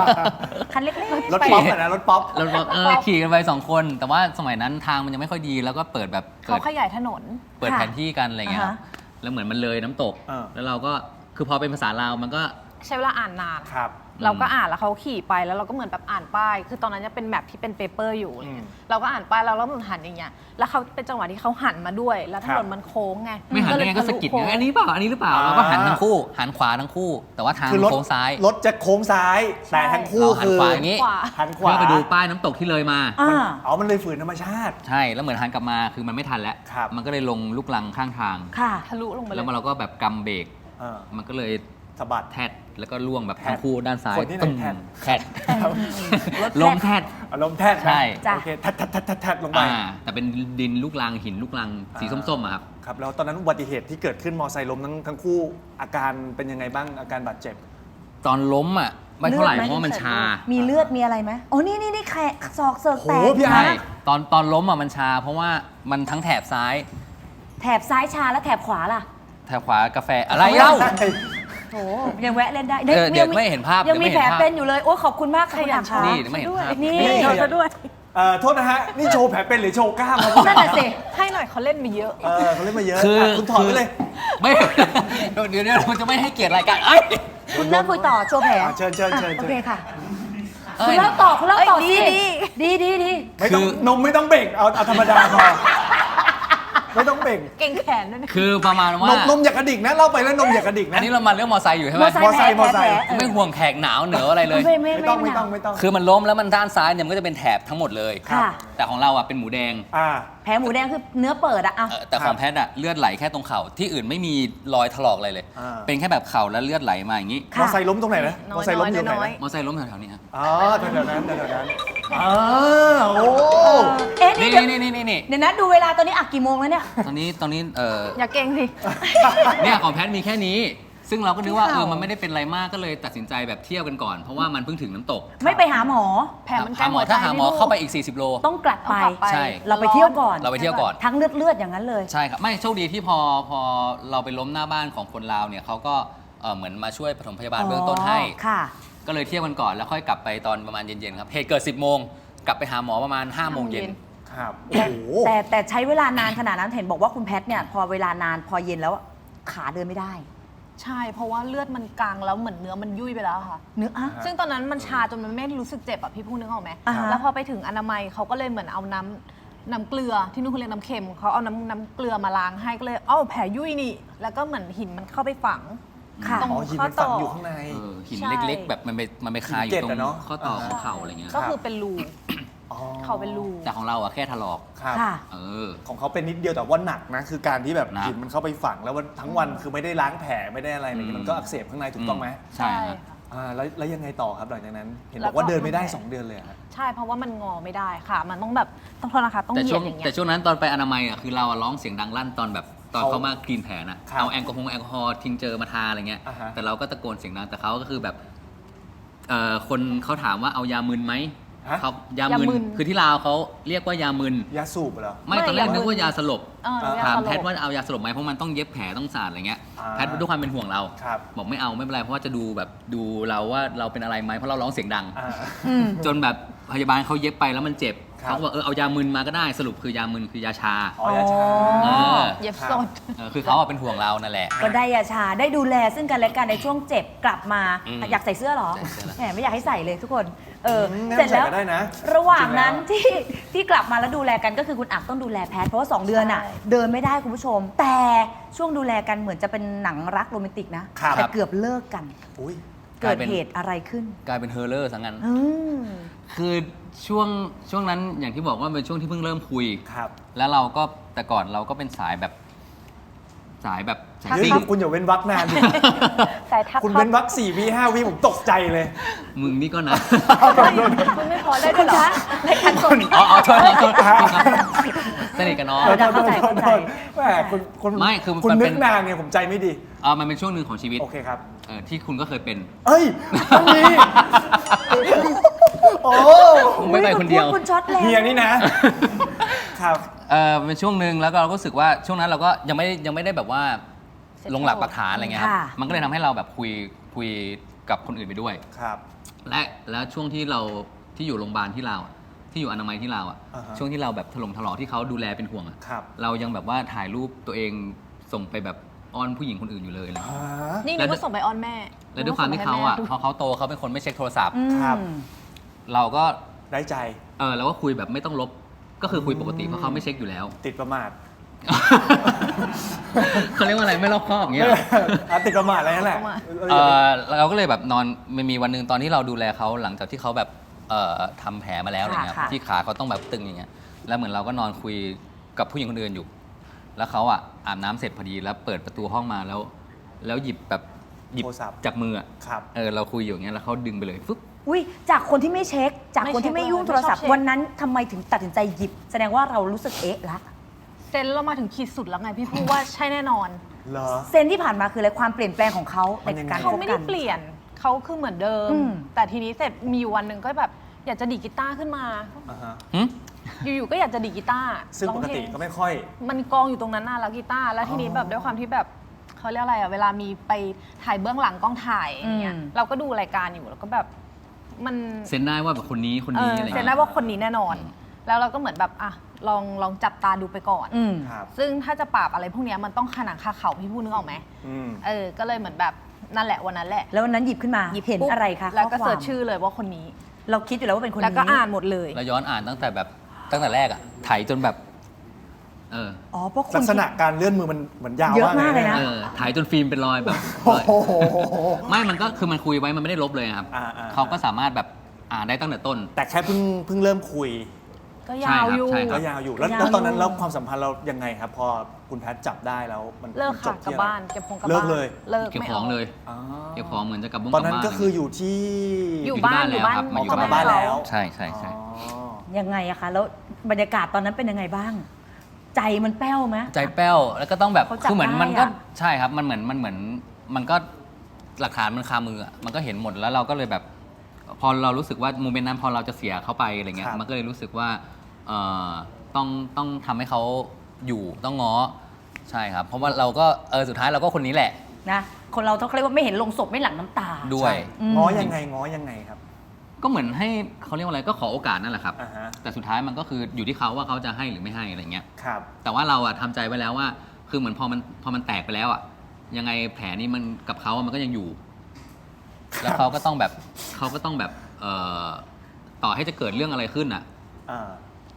ๆคันเล็กรถป๊อปอะนะรถป๊อปๆเราบอกเออขี่กันไปสองคน แต่ว่าสมัยนั้นทางมันยังไม่ค่อยดี แล้วก็เปิดแบบเขาเปิดขยายถนน เปิดแผนที่กันอะไรเงี้ยครับอ่าฮะแล้วเหมือนมันเลยน้ำตกเออแล้วเราก็คือพอเป็นภาษาลาวมันก็ ใช้เวลาอ่านนาน ครับ เราก็อ่านแล้วเขาขี่ไปแล้วเราก็เหมือนแบบอ่านป้าย คือตอนนั้นจะเป็นแมปที่เป็นเปเปอร์อยู่อะไรเงี้ยอืมเราก็อ่านป้ายแล้วเราเหมือนหันอย่างเงี้ยแล้วเขาเป็นจังหวะที่เขาหันมาด้วย แล้วถนนมันโค้งไงไม่หันเลยังไงก็สะกิดทลุไงโค้งอันนี้เปล่าอันนี้หรือเปล่าอ่าเราก็หันทั้งคู่ หันขวาทั้งคู่ แต่ว่าทางคือรถโค้งซ้ายรถจะโค้งซ้ายแต่ทั้งคู่เราหันคือขวาอย่างนี้ขวาหันขเพื่วาอไปดูป้ายน้ำตกที่เลยมาๆอ่าอ๋อมันเลยฝืนธรรมชาติ ใช่แล้วเหมือนหันกลับมาคือมันไม่ทันแล้ว ครับ มันก็เลยลงลูกลังข้างทาง ค่ะ ทะลุลงไปเลแล้วยเราก็แบบกำเบรกเออมันก็เลย สะบัด แทดแล้วก็ล่วงแบบแทดทั้งคู่ด้านซ้ายคนที่ไหนตุ้มแทด แทดรถแทดลมแทด อารมณ์แทดนะใช่ จ้ะ โอเคทัดทัดทัดทัดทัดลงไปอ่าแต่เป็นดินลูกลังหินลูกลังสีอ่าส้มๆอะครับ ครับแล้วตอนนั้นอุบัติเหตุที่เกิดขึ้นมอไซค์ล้มทั้งทั้งคู่อาการเป็นยังไงบ้างอาการบาดเจ็บ ตอนล้มอะไม่เท่าไหร่เลือดไหมเพราะว่ามันชา มีเลือดมีอะไรไหมโอ้นี่นี่นี่แขกศอกเสิร์กโหแตกพี่อาใช่ร์ตตอนตอนล้มอะมันชา เพราะว่ามันทั้งแถบซ้าย แถบซ้ายชาแล้วแถบขวาล่ะ แถบขวากาแฟอะไรเล่า โอ้ยังแวะเล่นได้เออเดี๋ยวไม่เห็นภาพยังมีเดี๋ยวไม่แผลเห็นภาพ เป็นอยู่เลยโอ้ยขอบคุณมากค่ะขคุณยัอ่านนคะนี่เดี๋ยวไม่เห็นภาพ นี่นี่เราจะด้วยเอ่อโทษนะฮะ นี่โชว์แผลเป็นหรือโชว์กล้ามครับนั่นน่ะสิ ให้หน่อยเขาเล่นมาเยอะ เออเขาเล่นมาเยอะคืออะคุณถอดไปเลยไม่เดี๋ยวเดี๋ยวเดี๋ยวเราจะไม่ให้เกียรติรายการเอ้ยคุณเริ่มคุยต่อโชว์แผลอะเชิญเชิญเชิญโอเชิญเคค่ะ เอ้คุย ณเล่าต่อคุณเล่าต่อเอ้สิยดี ดีดีดีไม่ต้องคือนมไม่ต้องเบ่งเอาเอาธรรมดาพอ ไม่ต้องเบ่งเก่งแขนด้วยนะคือประมาณนว่ามนมอย่ากระดิกนะเล่าไปแล้วนมอย่ากระดิกอันะ นนี้เรามาเรื่องมอไซค์อยู่ใช่ไหมมอไซค์มอไซค์แผลมอไซค์แผลแผลไม่ห่วงแขกหนาวเหนืออะไรเลย ไม่ไม่ไม่ไม่ต้องไม่ไม่ต้องไม่ต้อง คือมันล้มแล้วมันด้านซ้ายเนี่ยมันก็จะเป็นแถบทั้งหมดเลย ค่ะ แต่ของเราอะเป็นหมูแดงอ่า แผลหมูแดงคือเนื้อเปิดอะอะ เออแต่ของแพทย์อะเลือดไหลแค่ตรงเข่าที่อื่นไม่มีรอยถลอกอะไรเลย อ่า เป็นแค่แบบเข่าแล้วเลือดไหลมาอย่างนี้มค่ะอไซค์ล้มตรงไหนนะน้มอยอไซค์ล้มอยู่ตรงไหนน้อย นะมอไซค์ล้มแถวๆนี้ครับอ๋อแถวๆนั้นแถวๆนั้น อ๋อโอ้เอ๊ะนี่นี่เดี๋ยว นี่นี่นี่นี่เดี๋ยวนะดูเวลาตอนนี้อะกี่โมงแล้วเนี่ย ตอนนี้ตอนนี้เอออย่าเก่งสิ เนี่ยของแพทย์มีแค่นี้ ซึ่งเราก็นึกว่าพี่เอข่าวอมันไม่ได้เป็นอะไรมากก็เลยตัดสินใจแบบเที่ยวกันก่อน เพราะว่ามันเพิ่งถึงน้ำตกไม่ไปหาหมอ แผลมันใกหาล้หมอหัวใจถ้าหาหมอพี่ลูกเข้าไปอีก 40 โล ต้องกลับไป ต้องกลับไป ใช่ เราไปเที่ยวก่อน เราไปเที่ยวก่อน ทั้งเลือดเลือดๆอย่างนั้นเลย ใช่ครับ ไม่โชคดีที่พอพอเราไปล้มหน้าบ้านของคนลาวเนี่ยเขาก็เอ่อเหมือนมาช่วยปฐมพยาบาลเบื้องต้นให้ ค่ะ ก็เลยเที่ยวกันก่อนแล้วค่อยกลับไปตอนประมาณเย็นๆครับเหตุเกิด 10โมงกลับไปหาหมอประมาณ5โมงเย็น ครับโอ้แต่โหแต่แต่ใช้เวลานานขนาดนั้นเห็นบอกว่าคุณแพทเนี่ยพอเวลานานพอเย็นแล้วขาเดินไม่ได้ใช่ เพราะว่าเลือดมันกลางแล้วเหมือนเนื้อมันยุ่ยไปแล้วอะค่ะ เนื้ออะซึ่งตอนนั้นมันชาจนมันไม่รู้สึกเจ็บอะพี่พูดนึกออกไหมอ่าฮะ แล้วพอไปถึงอนามัยเขาก็เลยเหมือนเอาน้ำน้ำเกลือที่นู่นเขาเรียกน้ำเค็มเขาเอาน้ำน้ำเกลือมาล้างให้ก็เลยเอ้าแผลยุ่ยนี่ แล้วก็เหมือนหินมันเข้าไปฝัง ค่ะตรงอ๋อหินข้อมันฝัต่งอออยู่ข้างใน เออหินใช่ เล็กๆ แบบมันไปมันไปคาอยู่หินเกล็ดตรงอะเนอะ ข้อต่ออ่าของเข่าอะไรเงี้ยก็คือเป็นรูอ๋อเขาเป็นรูแต่ของเราอะแค่ถลอก ครับ ค่ะ เออ ของเขาเป็นนิดเดียวแต่ว่าหนักนะ คือการที่แบบหนัก หินมันเข้าไปฝังแล้ววันทั้งวันคือไม่ได้ล้างแผลไม่ได้อะไรอะไรเงี้ยอืมมันก็อักเสบข้างในถูกต้องไหมใช่ครับค่ะ อ่าแล้วแล้วยังไงต่อครับหลังจากนั้น เห็นแล้บวอกก็ว่าเดินไม่ได้ทำไง2เดือนเลยอะฮะใช่เพราะว่ามันงอไม่ได้ค่ะ มันต้องแบบต้องโทษนะคะต้องแต่เหยีช่ยวดงอย่างเงี้ยแต่ช่วงนั้นตอนไปอนามัยอะคือเราอะร้องเสียงดังลั่นตอนแบบ ตอนเขาเขามากรีนแผลนะครับเอาแอลกอฮอล์แอลกอฮอล์ทิ้งเจอมาทาอะไรเงี้ย อ่าฮะ แต่เราก็ตะโกนเสียงดังแต่เขาก็คือแบบเอ่อคนเขาถามว่าเอายามึนไหมฮะเขายามึนยามึนคือที่ลาวเขาเรียกว่ายามึน ยาสูบเหรอ ไม่ไม่ตอนแรกยามึน นึกว่ายาสลบเอออ่าเนี่ยถามตลกแพทย์ว่าเอายาสลบไหมเพราะมันต้องเย็บแผลต้องสาดอะไรเงี้ยอ่า แพทย์ด้วยความเป็นห่วงเรา ครับบอกไม่เอาไม่เป็นไรเพราะว่าจะดูแบบดูเราว่าเราเป็นอะไรไหมเพราะเราร้องเสียงดัง อ่า จนแบบพยาบาลเขาเย็บไปแล้วมันเจ็บ ครับ เขาก็บอกเออเอายามึนมาก็ได้สรุปคือยามึนคือยาชา อ๋อยาชาเออเย็บครับสด เออคือเขาอะเป็นห่วงเรานั่นแหละ ก็ได้ยาชาได้ดูแลซึ่งกันและกันในช่วงเจ็บกลับมาอืมอยากใส่เสื้อเหรอใส่เสื้อละ แหมไม่อยากให้ใส่เลยทุกคนเอออืมเสร็จแล้วใส่ก็ได้นะระหว่างจริงๆแล้วนั้นที่ที่กลับมาแล้วดูแลกันก็คือคุณอักต้องดูแลแพทย์เพราะว่าสองเดือนอะ ใช่ เดินไม่ได้คุณผู้ชม แต่ช่วงดูแลกันเหมือนจะเป็นหนังรักโรแมนติกนะครับ แต่เกือบเลิกกัน อุ้ยเกิดเหตุอะไรขึ้น กลายเป็นเฮอร์เลอร์ซะงั้น อืม คือ ช่วงช่วงนั้นอย่างที่บอกว่าเป็นช่วงที่เพิ่งเริ่มคุย ครับ แล้วเราก็แต่ก่อนเราก็เป็นสายแบบสายแบบสายเฮ้ยซิ่ง คุณอย่าเว้นวักนานดิแต่ทับคุณเว้นวักสี่วิห้าวิผมตกใจเลย มึงนี่ก็นะ คุณไม่พอได้ด้วยเหรอในการส่ง อ๋ออ๋อโทษโทษโทษครับสนิทกับน้อง เออเข้าใจเข้าใจ แหมคุณคุณไม่คือคุณมันนึเป็กน นานเนี่ยผมใจไม่ดี เออมันเป็นช่วงหนึ่งของชีวิตโอเคครับ เออที่คุณก็เคยเป็น เอ้ยต้องมี โอ้มึงไม่ไปคนเดียวคุณช็อตแล้วเฮียนี่นะ ครับ เออเป็นช่วงหนึ่งแล้วก็เราก็รู้สึกว่าช่วงนั้นเราก็ยังไม่ยังไม่ได้แบบว่าลงหลักปักฐานอะไรเงี้ยครับค่ะมันก็เลยทำให้เราแบบคุยคุยกับคนอื่นไปด้วย ครับ และแล้วช่วงที่เราที่อยู่โรงพยาบาลที่เราวอะที่อยู่อนามัยที่เราวอะอ่าฮะช่วงที่เราแบบถล่มถลอกที่เขาดูแลเป็นห่วงอะครับ เรายังแบบว่าถ่ายรูปตัวเองส่งไปแบบอ้อนผู้หญิงคนอื่นอยู่เลยอะไรฮเงี้ยะนี่นึกว่าส่งไปออนแม่แล้วด้วยความที่เขาอะพอเขาโตเขาเป็นคนไม่เช็คโทรศัพท์ อืมครับ เราก็ได้ใจ เออเราก็คุยแบบไม่ต้องลบก็คือคุยปกติเพราะเขาไม่เช็คอยู่แล้ว ติดประมาทเขาเรียกว่าอะไรไม่รอบคอบอย่างเงี้ยเหรอ อะติดประมาทอะไรนั่นแหละประมาทเออเราก็เลยแบบนอนมันมีวันหนึ่งตอนที่เราดูแลเขาหลังจากที่เขาแบบเอ่อทำแผลมาแล้วอะไรเงี้ยค่ะ ที่ขาเขาต้องแบบตึงอย่างเงี้ยแล้วเหมือนเราก็นอนคุยกับผู้หญิงคนอื่นอยู่ แล้วเขาอะอาบน้ำเสร็จพอดีแล้วเปิดประตูห้องมาแล้ว แล้วหยิบแบบหยิบโทรศัพท์ จากมืออะครับ เออเราคุยอยู่อย่างเงี้ยแล้วเขาดึงไปเลยฟึ๊บ อุ้ยจากคนที่ไม่เช็ค จากคนที่ไม่ยุ่งโทรศัพท์ ไม่ชอบเช็ค วันนั้นทำไมถึงตัดสินใจหยิบ แสดงว่าเรารู้สึกเอ๊ะละเซนเรามาถึงขีดสุดแล้วไงพี่พูดว่าใช่แน่นอน เหรอ เซนที่ผ่านมาคืออะไรความเปลี่ยนแปลงของเขามัในนยังไง การคเขาบไม่กัได้น เปลี่ยนเขาคือเหมือนเดิม อืม แต่ทีนี้เสร็จมีอยู่วันหนึ่งก็แบบอยากจะดีดกีตาร์ขึ้นมา อ่าฮะหึอยู่ๆก็อยากจะดีดกีตาร์ซึ่งร้อปกเพลติก็ไม่ค่อย มันกองอยู่ตรงนั้นน่ะแล้วกีตาร์แล้วทีนี้แบบด้วยความที่แบบเขาเรียกอะไรอะเวลามีไปถ่ายเบื้องหลังกล้องถ่ายอย่างเงี้ยอืม เราก็ดูรายการอยู่แล้วก็แบบ มันเซ็นได้ว่าแบบคนนี้คนเอนี้ออะไรเซ็นเงี้ได้ยว่าคนนี้แน่นอนอืมแล้วเราก็เหมือนแบบอะลองลองจับตาดูไปก่อน อืม ครับ ซึ่งถ้าจะปราบอะไรพวกเนี้ยมันต้องขนังคาเขาพี่พูดนึกออกไหมอืม เออ ก็เลยเหมือนแบบนั่นแหละวันนั้นแหละแล้ววันนั้นหยิบขึ้นมาหยิบเห็นปุ๊บอะไรคะแล้วก็ข้อคาเสิร์มชชื่อเลยว่าคนนี้ เราคิดอยู่แล้วว่าเป็นคนนี้แล้วก็อ่านหมดเลย เราย้อนอ่านตั้งแต่แบบตั้งแต่แรกอะถ่ายจนแบบ เอออ๋อเพราะคุณลักษณะการเลื่อนมือมันเหมือนยาวเยอะมากเลยนะ เออถ่ายจนฟิล์มเป็นรอยแบบโอ้โห ไม่มันก็คือมันคุยไว้มันไม่ได้ลบเลยครับอ่าอ่า เขาก็สามารถแบบอ่านได้ตั้งแต่ต้น แต่แค่เพิ่งเพิ่งเริ่มคุย ก็ยาวอยู่ ใช่คก็รับ ยาวอยู่แล้วยาวแล้วตอนนั้นอยู่แล้วความสัมพันธ์เรายังไงครับ พอคุณแพทจับได้แล้วมันเลิกมันจค่ะบกลับที่อะไร บ้านเก็บของกลับเลิบ้ากนเลย เลิกเก็บไม่ของเลยอ๋อเก็บของเหมือนจะกลับบ้านตอนนั้นกลับก็บ้าคืออยู่ที่อยู่ที่บ้านบ้านอยู่บ้านแล้วครับออกอยู่กลับบ้านมาบ้านแล้ว ใช่ใช่ใช่ อ๋อยังไงอะคะ แล้วบรรยากาศตอนนั้นเป็นยังไงบ้าง ใจมันแป้วไหม ใจแป้วแล้วก็ต้องแบบเขาจับคือเหมือนได้มันก็อะใช่ครับมันเหมือนมันเหมือนมันก็หลักฐานมันคามืออะมันก็เห็นหมดแล้วเราก็เลยแบบ พอเรารู้สึกว่าโมเมนต์นั้นพอเราจะเสียเขาไปอะไรเงี้คยรับ มันก็เลยรู้สึกว่าเอ่อต้องต้องทำให้เขาอยู่ต้องง้อใช่ครับ เพราะว่าเราก็เออสุดท้ายเราก็คนนี้แหละ นะ คนเราเขาเรียกว่าไม่เห็นลงศพไม่หลั่งน้ำตา ด้วยอืม ง้อยังไงง้อยังไงครับ ก็เหมือนให้เขาเรียกว่าอะไรก็ขอโอกาสนั่นแหละครับ อ่าฮะแต่สุดท้ายมันก็คืออยู่ที่เขาว่าเขาจะให้หรือไม่ให้อะไรเงี้ย ครับแต่ว่าเราอะทำใจไว้แล้วว่า คือเหมือนพอมันพอมันแตกไปแล้วอะยังไงแผลนี้มันกับเขาอะมันก็ยังอยู่ แล้วเขาก็ต้องแบบเขาก็ต้องแบบเอ่อต่อให้จะเกิดเรื่องอะไรขึ้นอะอ่า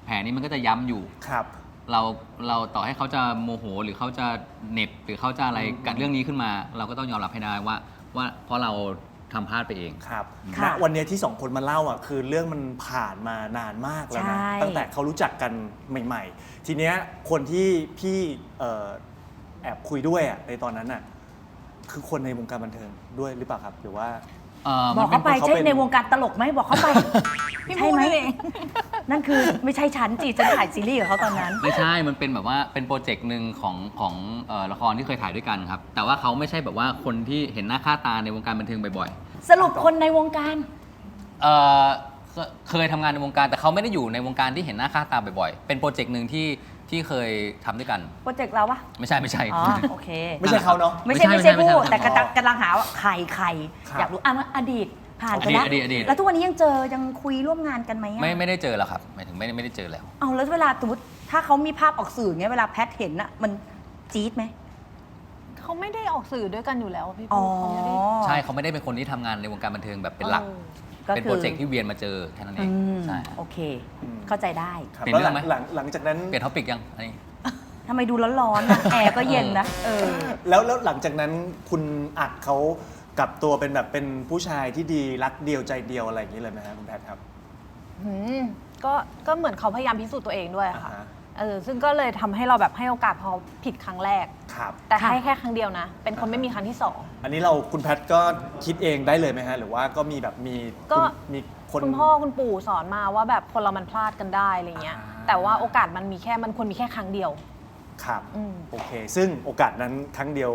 แผลนี้มันก็จะย้ำอยู่ ครับ เราเราต่อให้เขาจะโมโหหรือเขาจะเหน็บหรือเขาจะอะไรกับเรื่องนี้ขึ้นมา เราก็ต้องยอมรับให้ได้ว่า ว่าเพราะเรา ทำพลาดไปเอง ครับค่ะณวันเนี้ยที่สองคนมาเล่าอะคือเรื่องมันผ่านมานานมากแล้วนะ ใช่ ตั้งแต่เขารู้จักกันใหม่ ๆ ทีเนี้ยคนที่พี่เอ่อแอบคุยด้วยอะในตอนนั้นอะคือคนในวงการบันเทิงด้วยหรือเปล่าครับ หรือว่าเอ่อ บอกมันเขาไปเป็นเขาใช่เป็นในวงการตลกไหมบอกเขาไปพี่ใช่พูดไหมนั่นเองนั่นคือไม่ใช่ฉันจีฉันถ่ายซีรีส์กับเขาตอนนั้น ไม่ใช่มันเป็นแบบว่าเป็นโปรเจกต์หนึ่งของของเอ่อละครที่เคยถ่ายด้วยกันครับ แต่ว่าเขาไม่ใช่แบบว่าคนที่เห็นหน้าค่าตาในวงการบันเทิงบ่อยสรุปคนในวงการๆเอ่อเคเคยทำงานในวงการแต่เขาไม่ได้อยู่ในวงการที่เห็นหน้าค่าตาบ่อยๆ เป็นโปรเจกต์หนึ่งที่ ที่เคยทำด้วยกัน โปรเจกต์เราปะไม่ใช่ไม่ใช่ อ๋อโอเค ไม่ใช่เขาเนาะ ไม่ใช่ไม่ไม่ใช่ใช่พูดไม่ใช่แต่กำลังอ๋อกำลังหาว่าใครใครครับ อยากรู้อะอดีตผ่านไปอดีตแล้วอดีตอดีต แล้วทุกวันนี้ยังเจอยังคุยร่วมงานกันไหมอะไม่ไม่ได้เจอแล้วครับหมายถึงไม่ได้ไม่ได้เจอแล้ว เอาแล้วเวลาสมมติถ้าเขามีภาพออกสื่อเงี้ยเวลาแพทเห็นอะมันจี๊ดไหมเขาไม่ได้ออกสื่อด้วยกันอยู่แล้วพี่อ๋พูอดเขาไม่ได้ ใช่เขาไม่ได้เป็นคนที่ทำงานในวงการบันเทิงแบบเป็นหลักออ ก็เป็นคืโปรเจกต์ที่เวียนมาเจอแค่นั้นเออืงมใช่โอเคอืมเข้าใจได้ครับเปลี่ยนแล้วหเรื่ลัองงไหมหลังหลังจากนั้น เปลี่ยนท็อปิกยังอันนี้ทำไมดูร้อนๆนะแอร์ก็เย็นนะเออแล้วแล้วหลังจากนั้นคุณอัดเขากลับตัวเป็นแบบเป็นผู้ชายที่ดีรักเดียวใจเดียวอะไรอย่างนี้เลยไหมครับคุณแพทย์ครับหืมก็ก็เหมือนเขาพยายามพิสูจน์ตัวเองด้วยค่ะอ่าฮะ เออซึ่งก็เลยทำให้เราแบบให้โอกาสพอผิดครั้งแรก ครับ แต่ค่ะ ให้แค่ครั้งเดียวนะ เป็นคนไม่มีครั้งที่สอง อันนี้เราคุณแพทย์ก็คิดเองได้เลยไหมฮะ หรือว่าก็มีแบบมีก็ คุณมีคน คุณพ่อคุณปู่สอนมาว่าแบบคนเรามันพลาดกันได้อะไรเงี้ย อ่า แต่ว่าโอกาสมันมีแค่มันควรมีแค่ครั้งเดียว ครับ อืม โอเค ซึ่งโอกาสนั้นครั้งเดียว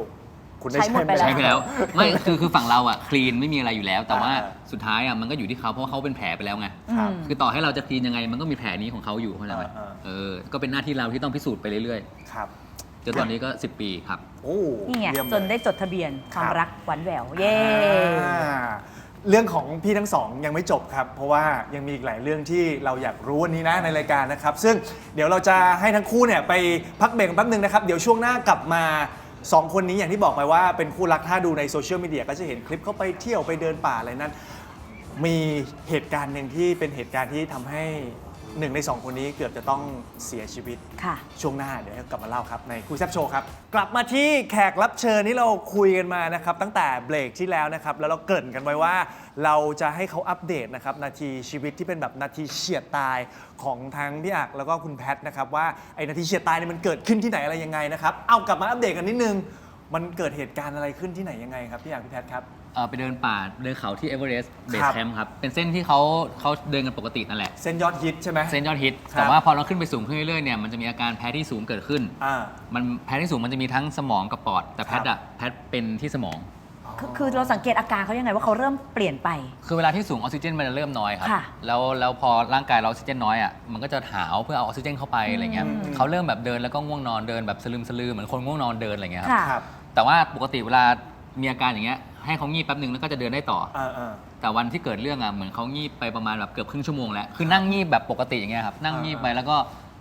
คุณได้ใช้หมดไปแล้ว ใช้ไปแล้ว ไม่คือคือฝั่งเราอะคลีนไม่มีอะไรอยู่แล้ว แต่ว่าอ่า สุดท้ายอะมันก็อยู่ที่เขาเพราะว่าเขาเป็นแผลไปแล้วไงครับ อืม คือต่อให้เราจะคลีนยังไง มันก็มีแผลนี้ของเขาอยู่เข้าใจไหมอ่าๆเออก็เป็นหน้าที่เราที่ต้องพิสูจน์ไปเรื่อยครับ ๆจนตอนนี้ก็ 10 ปีครับ โอ้นี่ไงเยี่ยมเลยจนได้จดทะเบียนความครับรักหวานแหวว เย้อ่าเรื่องของพี่ทั้งสองยังไม่จบครับ เพราะว่ายังมีอีกหลายเรื่องที่เราอยากรู้วันนี้นะในรายการนะครับ ซึ่งเดี๋ยวเราจะให้ทั้งคู่เนี่ยไปพักเบรกแป๊บหนึงนะครับ เดี๋ยวช่วงหน้ากลับมา สองคนนี้อย่างที่บอกไปว่าเป็นคู่รักถ้าดูในโซเชียลมีเดียก็จะเห็นคลิปเขาไปเที่ยวไปเดินป่าอะไรนั้น มีเหตุการณ์หนึ่งที่เป็นเหตุการณ์ที่ทำให้ หนึ่งในสองคนนี้เกือบจะต้องเสียชีวิต ค่ะ ช่วงหน้าเดี๋ยวกลับมาเล่าครับ ในคุยแซบโชว์ครับ กลับมาที่แขกรับเชิญที่เราคุยกันมานะครับ ตั้งแต่เบรกที่แล้วนะครับ แล้วเราเกริ่นกันไว้ว่า เราจะให้เขาอัปเดตนะครับ นาทีชีวิตที่เป็นแบบนาทีเฉียดตายของทั้งพี่อักแล้วก็คุณแพทนะครับว่าไอ้นาทีเฉียดตายเนี่ยมันเกิดขึ้นที่ไหนอะไรยังไงนะครับเอากลับมาอัปเดตกันนิดนึง มันเกิดเหตุการณ์อะไรขึ้นที่ไหนยังไงครับพี่อักพี่แพทครับ เออไปเดินป่าเดินเขาที่เอเวอเรสต์เบครัสบแคมป์ครับ เป็นเส้นที่เขาเขาเดินกันปกตินั่นแหละ เส้นยอดฮิตใช่ไหม เส้นยอดฮิต ครับ แต่ว่าพอเราขึ้นไปสูงขึ้นเรื่อยๆเนี่ยมันจะมีอาการแพ้ที่สูงเกิดขึ้น อ่า มันแพ้ที่สูงมันจะมีทั้งสมองกับปอด แต่แพทครัอะบแพทเป็นที่สมอง คือคือเราสังเกตอาการเขายังไงว่าเขาเริ่มเปลี่ยนไป คือเวลาที่สูงออกซิเจนมันจะเริ่มน้อยครับ ค่ะแล้วแล้วพอร่างกายเราออกซิเจนน้อยอะ มันก็จะหาวเพื่อเอาออกซิเจนเข้าไปอะไรเงี้ยอืม เขาเริ่มแบบเดินแล้วก็ง่วงนอนเดินแบบสลืมสลือเหมือนคนง่วงนอนเดินอะไรเงี้ยครับ ค่ะ ครับ แต่ว่าปกติเวลามีอาการอย่างเงี้ย ให้เขางีบแป๊บหนึ่งแล้วก็จะเดินได้ต่อ อ่าอ่า แต่วันที่เกิดเรื่องอะเหมือนเขางีบไปประมาณแบบเกือบครึ่งชั่วโมงแล้วคือนั่งงีบแบบปกติอย่างเงี้ยครับนั่งงีบไปแล้วก็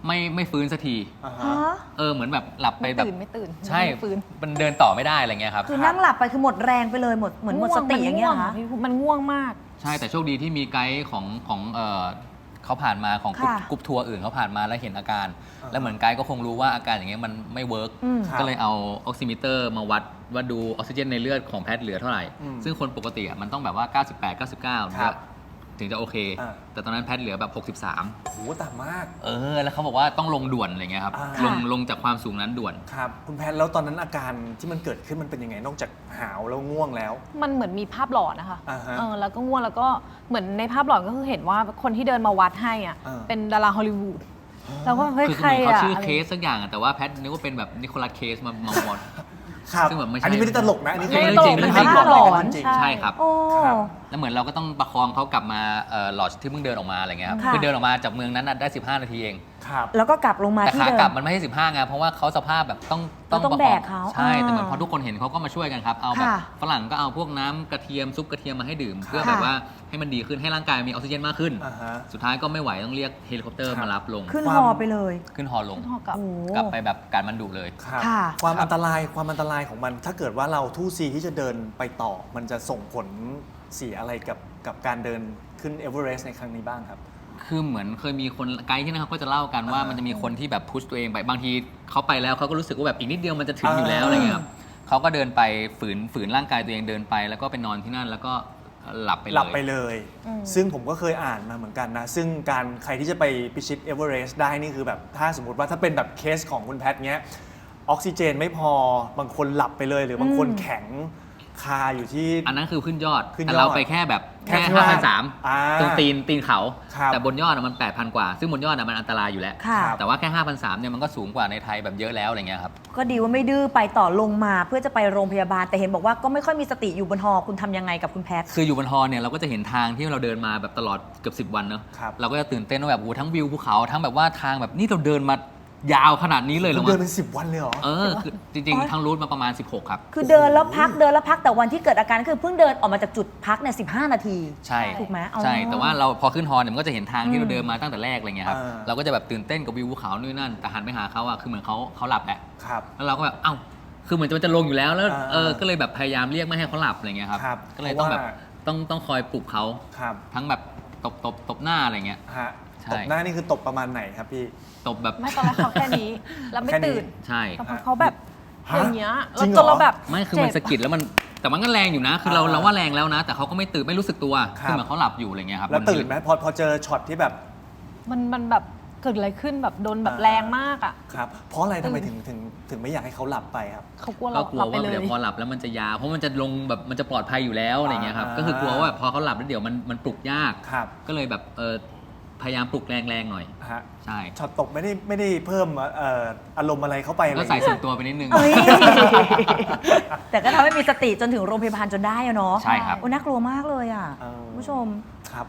ไม่ไม่ฟื้นสักทีอ่าฮะ ฮะเออเหมือนแบบหลับไปไม่แบบตื่นไม่ตื่นใช่ไม่ฟื้นมันเดินต่อไม่ได้อะไรเงี้ยครับ คือนั่งหลับไปคือหมดแรงไปเลยหมดเหมือนหมดสติอย่างเงี้ยเหรอง่วคะพี่มันง่วงมาก ใช่แต่โชคดีที่มีไกด์ของของเออ เขาผ่านมาของกรุ๊ปค่ะกรุ๊ปทัวร์อื่นเขาผ่านมาแล้วเห็นอาการอ่าแล้วเหมือนไกด์ก็คงรู้ว่าอาการอย่างเงี้ยมันไม่เวิร์กอืมครับก็เลยเอาออกซิมิเตอร์มาวัดว่าดูออกซิเจนในเลือดของแพทย์เหลือเท่าไหร่ อืมซึ่งคนปกติอะมันต้องแบบว่า 98 99ครับ ถึงจะโอเค อ่า แต่ตอนนั้นแพทย์เหลือแบบ 63 โหต่ำมาก เออ แล้วเขาบอกว่าต้องลงด่วนอะไรเงี้ยครับ อ่า ลงลงจากความสูงนั้นด่วน ครับ คุณแพทย์แล้วตอนนั้นอาการที่มันเกิดขึ้นมันเป็นยังไงนอกจากหาวแล้วง่วงแล้ว มันเหมือนมีภาพหลอนนะคะอ่าฮะเออแล้วก็ง่วงแล้วก็เหมือนในภาพหลอนก็คือเห็นว่าคนที่เดินมาวัดให้อะอ่า เป็นดาราฮอลลีวูดแล้วก็เฮ้ยคือใครเหมือนเขาอะชื่ออะไรเคสสักอย่างอะแต่ว่าแพทย์นึกว่าเป็นแบบนิโคลัสเคสมามามอน ครับซึ่งแบบไม่ใช่ อันนี้ไม่ได้ตลกนะอันนี้ไม่ได้เรื่องจริงตลกเรื่องไม่จริงได้ตลกเรื่องจริงใช่ใช่ครับ โอ้ ครับ แล้วเหมือนเราก็ต้องประคองเขากลับมาเอ่อหลอดที่เพิ่งเดินออกมาอะไรเงี้ยครับค่ะ คือเดินออกมาจากเมืองนั้นน่ะได้ 15 นาทีเอง ครับแล้วก็กลับลงมาแต่ที่ขาเดิกลับมมันไม่ใช่15ไงเพราะว่าเขาสภาพแบบต้องเราต้องประคแบกเขาใช่แต่เหมือนอ่าพอทุกคนเห็นเขาก็มาช่วยกันครับเอาแบบค่ะฝรั่งก็เอาพวกน้ำกระเทียมซุปกระเทียมมาให้ดื่มค่ะเพื่อแบบว่าให้มันดีขึ้นให้ร่างกายมีออกซิเจนมากขึ้น อ่าฮะ สุดท้ายก็ไม่ไหวต้องเรียกเฮลิคอปเตอร์ครับ มารับลงขึ้นความฮอไปเลยขึ้นฮอลงขึ้นฮอกลับ โอ้ กลับไปแบบการมันดุเลย ครับค่ะ ความครับอันตรายความอันตรายของมัน ถ้าเกิดว่าเราทู่ซีที่จะเดินไปต่อ มันจะส่งผลเสียอะไรกับกับการเดินขึ้นเอเวอเรสต์ในครั้งนี้บ้างครับ คือเหมือนเคยมีคนไกด์ที่นะครับก็จะเล่ากันว่าอ่ามัมันจะมีคนที่แบบพุชตัวเองไปบางทีเขาไปแล้วเขาก็รู้สึกว่าแบบอีกนิดเดียวมันจะถึงอ่าอยู่แล้วอะไรเงี้ยครับเขาก็เดินไปฝืนฝืนร่างกายตัวเองเดินไป แล้วก็ไปนอนที่นั่นแล้วก็หลับไปเลยหลับไปเลย อืม ซึ่งผมก็เคยอ่านมาเหมือนกันนะ ซึ่งการใครที่จะไปพิชิตเอเวอเรสต์ได้นี่คือแบบ ถ้าสมมติว่าถ้าเป็นแบบเคสของคุณแพทเนี้ย ออกซิเจนไม่พอ บางคนหลับไปเลย หรือบางคนอืมแข็ง คาอยู่ที่ อันนั้นคือขึ้นยอดขึ้นยอดแต่เราไปแค่แบบแค่แค่ข้างห้าล่างพันสามอ่าตรงตีนตีนเขา ครับแต่บนยอดอะมันแปดพันกว่า ซึ่งบนยอดอะมันอันตรายอยู่แล้ว ค่ะ แต่ว่าแค่ห้าพันสามเนี่ยมันก็สูงกว่าในไทยแบบเยอะแล้วอะไรเงี้ยครับ ก็ดีว่าไม่ดื้อไปต่อลงมาเพื่อจะไปโรงพยาบาล แต่เห็นบอกว่าก็ไม่ค่อยมีสติอยู่บนฮอคุณทำยังไงกับคุณแพท คืออยู่บนฮอเนี่ยเราก็จะเห็นทางที่เราเดินมาแบบตลอดเกือบสิบ10 วันเนอะครับเราก็จะตื่นเต้นว่าแบบโอ้โหทั้งวิวภูเขาทั้งแบบว่าทางแบบนี่เราเดินมา ยาวขนาดนี้เลยเหรอเดินวะเป็นสิบวันเลยเหรอ เออคือจริง ๆ ทั้งรูทมาประมาณ 16 ครับ คือเดินแล้วพักเดินแล้วพักแต่วันที่เกิดอาการคือเพิ่งเดินออกมาจากจุดพักเนี่ยสินาที ใช่ถูกไหมอ๋อใช่ แต่ว่าเราพอขึ้นฮอเนี่ยมันก็จะเห็นทางที่เราเดินมาตั้งแต่แรกอะไรเงี้ยครับ อ่า เราก็จะแบบตื่นเต้นกับวิวภูเขานู่นนั่น แต่หันไปหาเขาอะคือเหมือนเขาเขาหลับแหละ ครับ แล้วเราก็แบบ เอ้า คือเหมือนจะมันจะลงอยู่แล้ว แล้วอ่าเออ ก็เลยแบบพยายามเรียกไม่ให้เขาหลับอะไรเงี้ยครับ ครับก็เลยต้องแบบ เพราะว่า ต้องต้องคอยปลุกเขา ครับ ทั้งแบบตบตบตบหน้าอะไรเงี้ย ฮะใช่ ตบหน้านี่คือตบประมาณไหนครับพี่ ตบแบบ ไม่ตอนแรกเขาแค่นี้ แล้วไม่แค่นี้ตื่นใช่ แต่พอเขาแบบฮะอย่างเงี้ยจริงเหรอ จนเราแบบไม่คือมันเจ็สะบกิดแล้วมันแต่มันก็แรงอยู่นะ คือเราอ่า เราว่าแรงแล้วนะ แต่เขาก็ไม่ตื่นไม่รู้สึกตัวครับคือเหมือนเขาหลับอยู่อะไรเงี้ยครับแล้วบตื่นไหมพอพอเจอช็อตที่แบบมันมันแบบเกิดอะไรขึ้นแบบโดนแบบอ่าแรงมากอะครับเพราะอะไรทำไมตื่ถึนงถึงถึงไม่อยากให้เขาหลับไปครับ เขากลัวก็เรากลัหลัวบไปว่าเลย เดี๋ยวพอหลับแล้วมันจะยาวเพราะมันจะลงแบบมันจะปลอดภัยอยู่แล้วอะไรเงี้ยครับอ่า ก็คือกลัวว่าแบบพอเขาหลับแล้วเดี๋ยวมันมันปลุกยาก ครับ ก็เลยแบบเออ พยายามปลุกแรงๆหน่อย ฮะใช่ช็อตตบไม่ได้ไม่ได้เพิ่มเอ่ออารมณ์อะไรเข้าไปอะไรก็ใส่ส่วนตัวไปนิดนึง เอ้ย แต่ก็ทำให้มีสติจนถึงโรงพยาบาลจนได้อะเนาะใช่ครับ โอ้น่ากลัวมากเลยอะเออคุณผู้ชม ครับ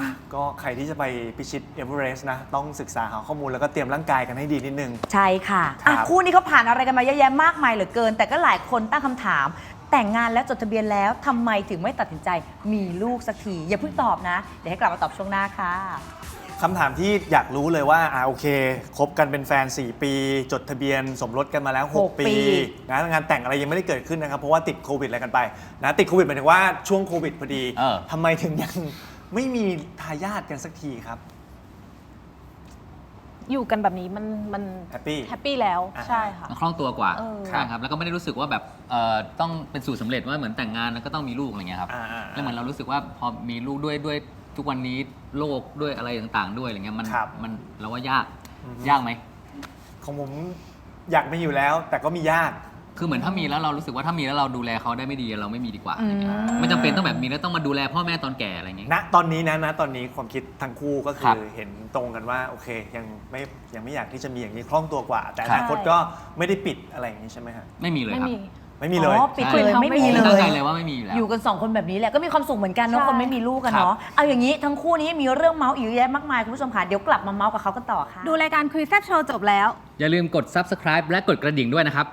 อะก็ใครที่จะไปพิชิตเอเวอเรสต์นะ ต้องศึกษาหาข้อมูลแล้วก็เตรียมร่างกายกันให้ดีนิดนึง ใช่ค่ะครับอะคู่นี้เขาผ่านอะไรกันมาเยอะแยะมากมายเหลือเกิน แต่ก็หลายคนตั้งคำถาม แต่งงานแล้วจดทะเบียนแล้วทำไมถึงไม่ตัดสินใจมีลูกสักที อย่าเพิ่งตอบนะ เดี๋ยวให้กลับมาตอบช่วงหน้าค่ะ คำถามที่อยากรู้เลยว่าอ่าโอเคคบกันเป็นแฟน 4 ปี จดทะเบียนสมรสกันมาแล้ว หก6 ปี ปีนะงานแต่งอะไรยังไม่ได้เกิดขึ้นนะครับ เพราะว่าติดโควิดอะไรกันไปนะติดโควิดหมายถึงว่าช่วงโควิดพอดีเออ ทำไมถึงยังไม่มีทายาทกันสักทีครับ อยู่กันแบบนี้มันมันแฮปปี้แฮปปี้แล้วอ่า ใช่ค่ะ มันคล่องตัวกว่าเออ ใช่ครับแล้วก็ไม่ได้รู้สึกว่าแบบเอ่อต้องเป็นสูตรสำเร็จว่าเหมือนแต่งงานแล้วก็ต้องมีลูกอะไรเงี้ยครับอ่าๆๆแล้วเหมือนเรารู้สึกว่าพอมีลูกด้วยด้วย ทุกวันนี้โลกด้วยอะไรต่างๆ ด้วยอะไรเงี้ยมันครับ มันเราว่ายากอือฮึยากไหมของผมอยากมีอยู่แล้ว แต่ก็มีญาติคือเหมือนถ้ามีแล้วเรารู้สึกว่าถ้ามีแล้วเราดูแลเขาได้ไม่ดีเราไม่มีดีกว่าอะไรเงี้ยอืม ไม่จำเป็นต้องแบบมีแล้วต้องมาดูแลพ่อแม่ตอนแก่อะไรเงี้ย ณตอนนี้นะนะตอนนี้ความคิดทั้งคู่ก็คืครัอบเห็นตรงกันว่าโอเคยังไม่ยังไม่อยากที่จะมีอย่างนี้คล่องตัวกว่า แต่อครับนาคตก็ไม่ได้ปิดอะไรอย่างนี้ใช่ไหมฮะ ไม่มีเลยไม่ครับ มี ไม่มีเลย อ๋อปิดเลยใช่ไม่มีไม่มีเลตั้งใจย เลยว่าไม่มีอยู่แล้ว อยู่กันสองคนแบบนี้แหละก็มีความสุขเหมือนกันเนาะใช่ คนไม่มีลูกกันครับเนาะเอาอย่างนี้ทั้งคู่นี้มีเรื่องเมาส์อีกเยอะแยะมากมายคุณผู้ชมค่ะเดี๋ยวกลับมาเมาส์กับเขากันต่อค่ะ ดูรายการคุยแซบโชว์จบแล้ว อย่าลืมกด subscribe และกดกระดิ่งด้วยนะครับ